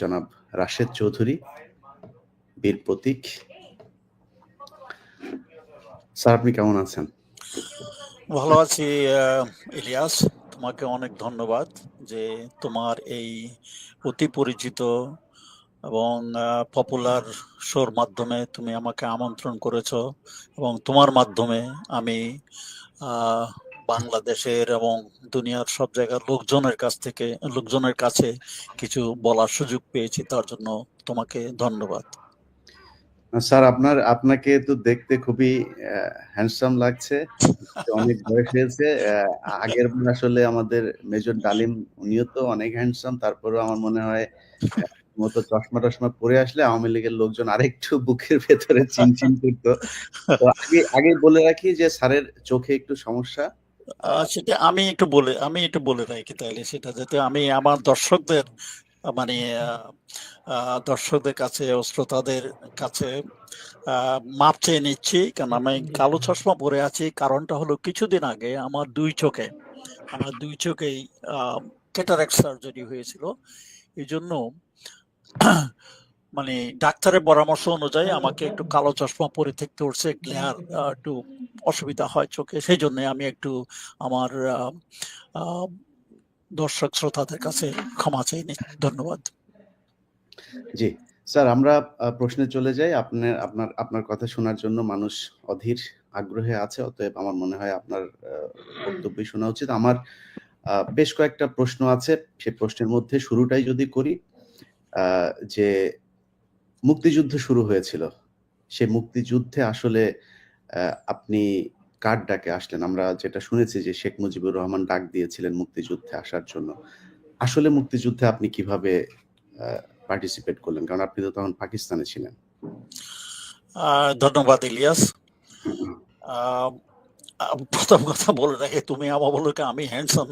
জনাব রাশেদ চৌধুরী, বীর প্রতীক। স্যার, আপনি কেমন আছেন? ভালো আছি ইলিয়াস। তোমাকে অনেক ধন্যবাদ যে তোমার এই অতি পরিচিত এবং পপুলার শোর মাধ্যমে তুমি আমাকে আমন্ত্রণ করেছ এবং তোমার মাধ্যমে আমি বাংলাদেশের এবং দুনিয়ার সব জায়গার লোকজনের কাছ থেকে, লোকজনের কাছে কিছু বলার সুযোগ পেয়েছি, তার জন্য তোমাকে ধন্যবাদ। স্যার, আপনার, আপনাকে তো দেখতে খুবই হ্যান্ডসাম লাগছে অনেক বয়স হয়েছে আগের আসলে আমাদের মেজর ডালিম, উনিও তো অনেক হ্যান্ডসাম তারপরেও আমার মনে হয় মতো চশমা টশমা পরে আসলে আওয়ামী লীগের লোকজন আরেকটু বুকের ভেতরে চিনচিন করতো। আগে আগে বলে রাখি যে স্যারের চোখে একটু সমস্যা। সেটা আমি একটু বলে, আমি একটু বলে রাখি সেটা, যাতে আমি আমার দর্শকদের মানে দর্শকদের কাছে ও শ্রোতাদের কাছে মাপ চেয়ে নিচ্ছি। কারণ আমি কালো চশমা পরে আছি। কারণটা হলো কিছুদিন আগে আমার দুই চোখে, আমার দুই চোখেই ক্যাটারাক্ট সার্জারি হয়েছিল। এই জন্য মানে ডাক্তারের পরামর্শ অনুযায়ী আমাকে একটু কালো চশমা পরে থাকতে হচ্ছে, গ্লেয়ার একটু অসুবিধা হয় চোখে। সেই জন্য আমি একটু আমার দর্শক শ্রোতাদের কাছে ক্ষমা চাই। ধন্যবাদ। জি। স্যার, আমরা প্রশ্নে চলে যাই। আপনার আপনার আপনার কথা শোনার জন্য মানুষ অধীর আগ্রহে আছে, অতএব আমার মনে হয় আপনার বক্তব্য শোনা উচিত। আমার বেশ কয়েকটা প্রশ্ন আছে। সে প্রশ্নের মধ্যে শুরুটাই যদি করি যে মুক্তিযুদ্ধ শুরু হয়েছিল সে মুক্তিযুদ্ধে আসলে আপনি কার ডাকে আসলেন? আমরা যেটা শুনেছি যে শেখ মুজিবুর রহমান ডাক দিয়েছিলেন মুক্তিযুদ্ধে আসার জন্য। আসলে মুক্তিযুদ্ধে আপনি কীভাবে পার্টিসিপেট করলেন? কারণ আপনি তো তখন পাকিস্তানে ছিলেন। ধন্যবাদ ইলিয়াস। প্রথম কথা বলে রাখে তুমি আমার বলো আমি হ্যান্ডসাম